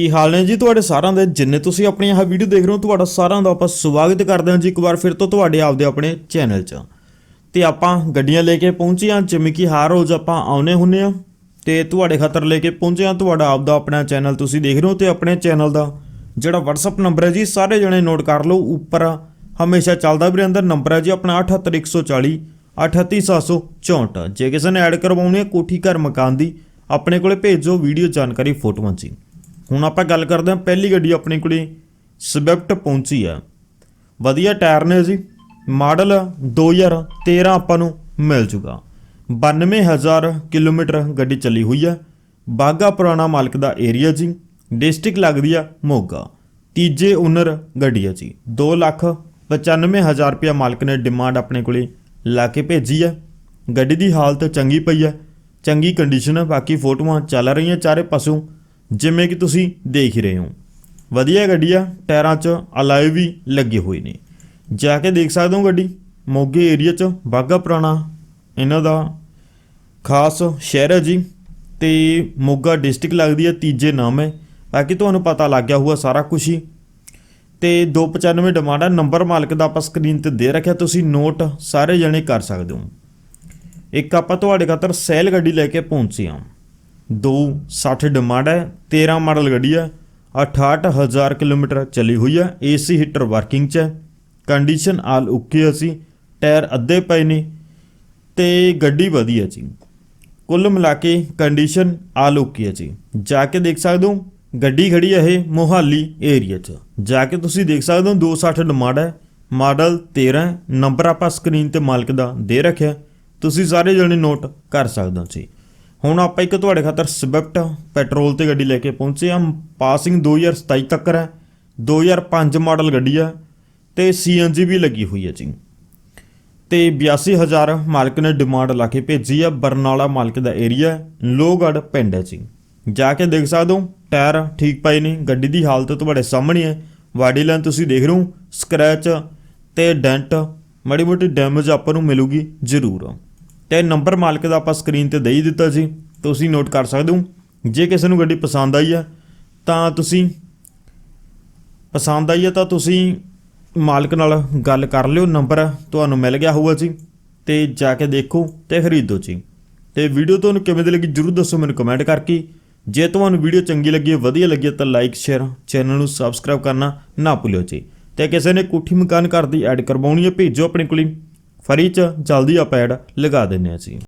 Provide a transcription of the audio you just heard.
ਕੀ ਹਾਲ ਨੇ ਜੀ ਤੁਹਾਡੇ ਸਾਰਿਆਂ ਦੇ? ਜਿੰਨੇ ਤੁਸੀਂ ਆਪਣੀ ਇਹ ਵੀਡੀਓ ਦੇਖ ਰਹੇ ਹੋ, ਤੁਹਾਡਾ ਸਾਰਿਆਂ ਦਾ ਆਪਾਂ ਸਵਾਗਤ ਕਰਦੇ ਹਾਂ ਜੀ ਇੱਕ ਵਾਰ ਫਿਰ ਤੋਂ ਤੁਹਾਡੇ ਆਪਦੇ ਆਪਣੇ ਚੈਨਲ 'ਚ। ਤੇ ਆਪਾਂ ਗੱਡੀਆਂ ਲੈ ਕੇ ਪਹੁੰਚੇ ਹਾਂ, ਜਿਵੇਂ ਕਿ ਹਰ ਰੋਜ਼ ਆਪਾਂ ਆਉਨੇ ਹੁੰਨੇ ਆ ਤੇ ਤੁਹਾਡੇ ਖਾਤਰ ਲੈ ਕੇ ਪਹੁੰਚੇ ਹਾਂ, ਤੁਹਾਡਾ ਆਪਦਾ ਆਪਣਾ ਚੈਨਲ ਤੁਸੀਂ ਦੇਖ ਰਹੇ ਹੋ ਤੇ ਆਪਣੇ ਚੈਨਲ ਦਾ ਜਿਹੜਾ WhatsApp ਨੰਬਰ ਹੈ ਜੀ, ਸਾਰੇ ਜਣੇ ਨੋਟ ਕਰ ਲਓ, ਉੱਪਰ ਹਮੇਸ਼ਾ ਚੱਲਦਾ ਵੀ ਰਹਿੰਦਾ ਨੰਬਰ ਹੈ ਜੀ ਆਪਣਾ 78140 38764 ਜੇ ਕਿਸੇ ਨੇ ਐਡ ਕਰਵਾਉਣੀ ਹੈ, ਕੋਠੀ ਘਰ ਮਕਾਨ ਦੀ, ਆਪਣੇ ਕੋਲੇ ਭੇਜੋ ਵੀਡੀਓ ਜਾਣਕਾਰੀ ਫੋਟੋਆਂ ਜੀ ਹੁਣ ਆਪਾਂ ਗੱਲ ਕਰਦੇ ਹਾਂ ਪਹਿਲੀ ਗੱਡੀ ਆਪਣੇ ਕੋਲੇ ਸਵਿਫਟ ਪਹੁੰਚੀ ਆ। ਵਧੀਆ ਟਾਇਰ ਨੇ ਜੀ, ਮਾਡਲ 2013 ਆਪਾਂ ਨੂੰ ਮਿਲ ਜੂਗਾ 92000 ਕਿਲੋਮੀਟਰ ਗੱਡੀ ਚੱਲੀ ਹੋਈ ਆ। ਬਾਗਾ ਪੁਰਾਣਾ ਮਾਲਕ ਦਾ ਏਰੀਆ ਜੀ ਡਿਸਟ੍ਰਿਕਟ ਲੱਗਦੀ ਆ ਮੋਗਾ। ਤੀਜੇ ਓਨਰ ਗੱਡੀ ਆ ਜੀ 2 ਲੱਖ 95000 ਰੁਪਇਆ ਮਾਲਕ ਨੇ ਡਿਮਾਂਡ ਆਪਣੇ ਕੋਲੇ ਲਾ ਕੇ ਭੇਜੀ ਆ। ਗੱਡੀ ਦੀ ਹਾਲਤ ਚੰਗੀ ਪਈ ਆ, ਚੰਗੀ ਕੰਡੀਸ਼ਨ ਆ, ਬਾਕੀ ਫੋਟੋਆਂ ਚੱਲ ਰਹੀਆਂ ਚਾਰੇ ਪਾਸੋਂ। ਜਿਵੇਂ ਕਿ ਤੁਸੀਂ ਦੇਖ ਹੀ ਰਹੇ ਹੋ। ਵਧੀਆ ਗੱਡੀ ਆ ਟਾਇਰਾਂ 'ਚ ਅਲਾਈ ਵੀ ਲੱਗੇ ਹੋਏ ਨੇ। ਜਾ ਕੇ ਦੇਖ ਸਕਦੇ ਹੋ ਗੱਡੀ? ਮੋਗੇ ਏਰੀਆ 'ਚ ਬਾਗਾ ਪੁਰਾਣਾ ਇਹਨਾਂ ਦਾ ਖਾਸ ਸ਼ਹਿਰ ਹੈ ਜੀ। ਤੇ ਮੋਗਾ ਡਿਸਟ੍ਰਿਕਟ ਲੱਗਦੀ ਹੈ, ਤੀਜੇ ਨਾਮ ਹੈ। ਬਾਕੀ ਤੁਹਾਨੂੰ ਪਤਾ ਲੱਗ ਗਿਆ ਹੋਊਗਾ ਸਾਰਾ ਕੁਝ ਹੀ। ਤੇ 295 ਡਿਮਾਂਡ ਹੈ ਨੰਬਰ ਮਾਲਕ ਦਾ ਆਪਾਂ ਸਕਰੀਨ ਤੇ ਦੇ ਰੱਖਿਆ, ਤੁਸੀਂ ਨੋਟ ਸਾਰੇ ਜਣੇ ਕਰ ਸਕਦੇ ਹੋ। ਇੱਕ ਆਪਾਂ ਤੁਹਾਡੇ ਖਾਤਰ ਸੈਲ ਗੱਡੀ ਲੈ ਕੇ ਪਹੁੰਚੇ ਹਾਂ। 260 ਡਿਮਾਂਡ ਹੈ 13 ਮਾਡਲ ਗੱਡੀ ਹੈ 68000 ਕਿਲੋਮੀਟਰ ਚੱਲੀ ਹੋਈ ਹੈ ਏਸੀ ਹੀਟਰ ਵਰਕਿੰਗ 'ਚ ਹੈ। ਕੰਡੀਸ਼ਨ ਆਲ ਓਕੇ ਅਸੀਂ, ਟਾਇਰ ਅੱਧੇ ਪਏ ਨੇ ਤੇ ਗੱਡੀ ਵਧੀਆ ਜੀ। ਕੁੱਲ ਮਿਲਾ ਕੇ ਕੰਡੀਸ਼ਨ ਆਲ ਓਕੇ ਹੈ ਜੀ। ਜਾ ਕੇ ਦੇਖ ਸਕਦੇ ਹੋ, ਗੱਡੀ ਖੜੀ ਹੈ ਇਹ ਮੋਹਾਲੀ ਏਰੀਆ 'ਚ। ਜਾ ਕੇ ਤੁਸੀਂ ਦੇਖ ਸਕਦੇ ਹੋ 260 ਡਿਮਾਂਡ ਹੈ, ਮਾਡਲ 13 ਨੰਬਰ ਆਪਾਂ ਸਕਰੀਨ ਤੇ ਮਾਲਕ ਦਾ ਦੇ ਰੱਖਿਆ। ਤੁਸੀਂ ਸਾਰੇ ਜਣੇ ਨੋਟ ਕਰ ਸਕਦੇ ਹੋ ਜੀ। ਹੁਣ ਆਪਾਂ ਇੱਕ ਤੁਹਾਡੇ ਖਾਤਰ ਸਵਿਫਟ ਪੈਟਰੋਲ ਤੇ ਗੱਡੀ ਲੈ ਕੇ ਪਹੁੰਚੇ ਹਾਂ। ਪਾਸਿੰਗ 2027 ਤੱਕ ਹੈ। 2005 ਮਾਡਲ ਗੱਡੀ ਆ ਤੇ ਸੀਐਨਜੀ ਵੀ ਲੱਗੀ ਹੋਈ ਹੈ ਜੀ। ਤੇ 82000 ਮਾਲਕ ਨੇ ਡਿਮਾਂਡ ਲਾ ਕੇ ਭੇਜੀ ਆ। ਬਰਨਾਲਾ ਮਾਲਕ ਦਾ ਏਰੀਆ ਲੋਗੜ ਪਿੰਡ ਹੈ ਜੀ। ਜਾ ਕੇ ਦੇਖ ਸਕਦੇ ਹੋ, ਟਾਇਰ ਠੀਕ ਪਏ ਨੇ। ਗੱਡੀ ਦੀ ਹਾਲਤ ਤੁਹਾਡੇ ਸਾਹਮਣੇ ਹੈ। ਬਾਡੀ ਲਾਈਨ ਤੁਸੀਂ ਦੇਖ ਰਹੇ ਹੋ। ਸਕ੍ਰੈਚ ਤੇ ਡੈਂਟ, ਮਾੜੀ ਮੋਟੀ ਡੈਮੇਜ ਆਪਾਂ ਨੂੰ ਮਿਲੂਗੀ ਜ਼ਰੂਰ। ਤੇ ਨੰਬਰ ਮਾਲਕ ਦਾ ਆਪਾਂ ਸਕਰੀਨ ਤੇ ਦੇ ਹੀ ਦਿੱਤਾ ਜੀ ਤੁਸੀਂ ਨੋਟ ਕਰ ਸਕਦੇ ਹੋ, ਜੇ ਕਿਸੇ ਨੂੰ ਗੱਡੀ ਪਸੰਦ ਆਈ ਆ ਤਾਂ ਤੁਸੀਂ ਪਸੰਦ ਆਈ ਹੈ ਤਾਂ ਤੁਸੀਂ ਮਾਲਕ ਨਾਲ ਗੱਲ ਕਰ ਲਿਓ, ਨੰਬਰ ਤੁਹਾਨੂੰ ਮਿਲ ਗਿਆ ਹੋਊਗਾ ਜੀ, ਤੇ ਜਾ ਕੇ ਦੇਖੋ ਤੇ ਖਰੀਦੋ ਜੀ। ਤੇ ਵੀਡੀਓ ਤੁਹਾਨੂੰ ਕਿਵੇਂ ਦੀ ਲੱਗੀ ਜਰੂਰ ਦੱਸੋ ਮੈਨੂੰ ਕਮੈਂਟ ਕਰਕੇ। ਜੇ ਤੁਹਾਨੂੰ ਵੀਡੀਓ ਚੰਗੀ ਲੱਗੀ, ਵਧੀਆ ਲੱਗੀ ਤਾਂ ਲਾਈਕ ਸ਼ੇਅਰ ਚੈਨਲ ਨੂੰ ਸਬਸਕ੍ਰਾਈਬ ਕਰਨਾ ਨਾ ਭੁੱਲਿਓ ਜੀ। ਤੇ ਕਿਸੇ ਨੇ ਕੋਠੀ ਮਕਾਨ ਘਰ ਦੀ ਐਡ ਕਰਵਾਉਣੀ ਹੈ, ਭੇਜੋ ਆਪਣੇ ਕੋਲ ਫਰੀ ਚ ਜਲਦੀ ਆਪਾਂ ਐਡ ਲਗਾ ਦਿੰਨੇ ਆ ਜੀ